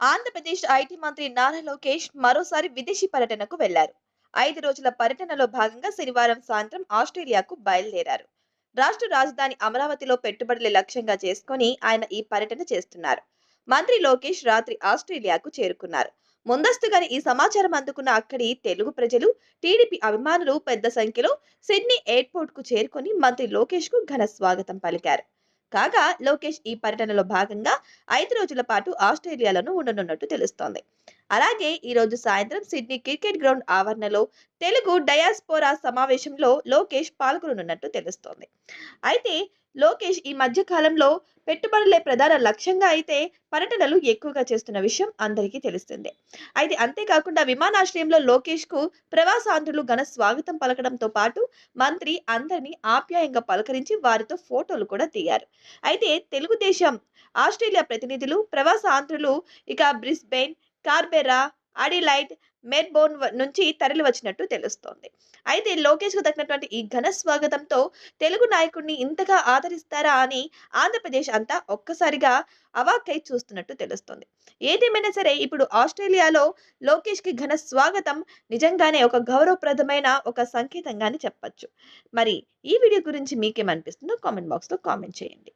Andhra Pradesh IT మంత్రి నారా లోకేష్ మరోసారి విదేశీ పర్యటనకు వెళ్ళారు. ఐదు రోజుల పర్యటనలో భాగంగా శనివారం సాయంత్రం ఆస్ట్రేలియాకు బయలుదేరారు. రాష్ట్ర రాజధాని అమరావతిలో పెట్టుబడులు లక్ష్యంగా చేసుకుని ఆయన ఈ పర్యటన చేస్తున్నారు. మంత్రి లోకేష్ రాత్రి ఆస్ట్రేలియాకు చేరుకున్నారు. ముందస్తుగానే ఈ సమాచారం అందుకున్న అక్కడి తెలుగు ప్రజలు టీడీపీ అభిమానులు పెద్ద సంఖ్యలో సిడ్నీ ఎయిర్పోర్ట్కు చేరుకొని మంత్రి లోకేష్కు ఘన స్వాగతం పలికారు. కాగా లోకేష్ ఈ పర్యటనలో భాగంగా ఐదు రోజుల పాటు ఆస్ట్రేలియాలోనూ ఉండనున్నట్టు తెలుస్తోంది. అలాగే ఈరోజు సాయంత్రం సిడ్నీ క్రికెట్ గ్రౌండ్ ఆవరణలో తెలుగు డయాస్పోరా సమావేశంలో లోకేష్ పాల్గొననున్నట్టు తెలుస్తోంది. అయితే లోకేష్ ఈ మధ్య కాలంలో పెట్టుబడులే ప్రధాన లక్ష్యంగా అయితే పర్యటనలు ఎక్కువగా చేస్తున్న విషయం అందరికీ తెలిసిందే అయితే అంతేకాకుండా విమానాశ్రయంలో లోకేష్కు ప్రవాసాంధ్రులు ఘన స్వాగతం పలకడంతో పాటు మంత్రి అందరినీ ఆప్యాయంగా పలకరించి వారితో ఫోటోలు కూడా దిగారు అయితే తెలుగుదేశం ఆస్ట్రేలియా ప్రతినిధులు ప్రవాసాంధ్రులు ఇక బ్రిస్బెయిన్ కార్బెరా అడిలైట్ మెర్బోర్న్ నుంచి తరలి వచ్చినట్టు తెలుస్తోంది. అయితే లోకేష్కు తగినటువంటి దక్కినటువంటి ఈ ఘన స్వాగతంతో తెలుగు నాయకుడిని ఇంతగా ఆదరిస్తారా అని ఆంధ్రప్రదేశ్ అంతా ఒక్కసారిగా అవాక్కై చూస్తున్నట్టు తెలుస్తోంది. ఏదేమైనా సరే ఇప్పుడు ఆస్ట్రేలియాలో లోకేష్కి ఘన స్వాగతం నిజంగానే ఒక గౌరవప్రదమైన ఒక సంకేతంగానే చెప్పచ్చు. మరి ఈ వీడియో గురించి మీకేమనిపిస్తుందో కామెంట్ బాక్స్లో కామెంట్ చేయండి.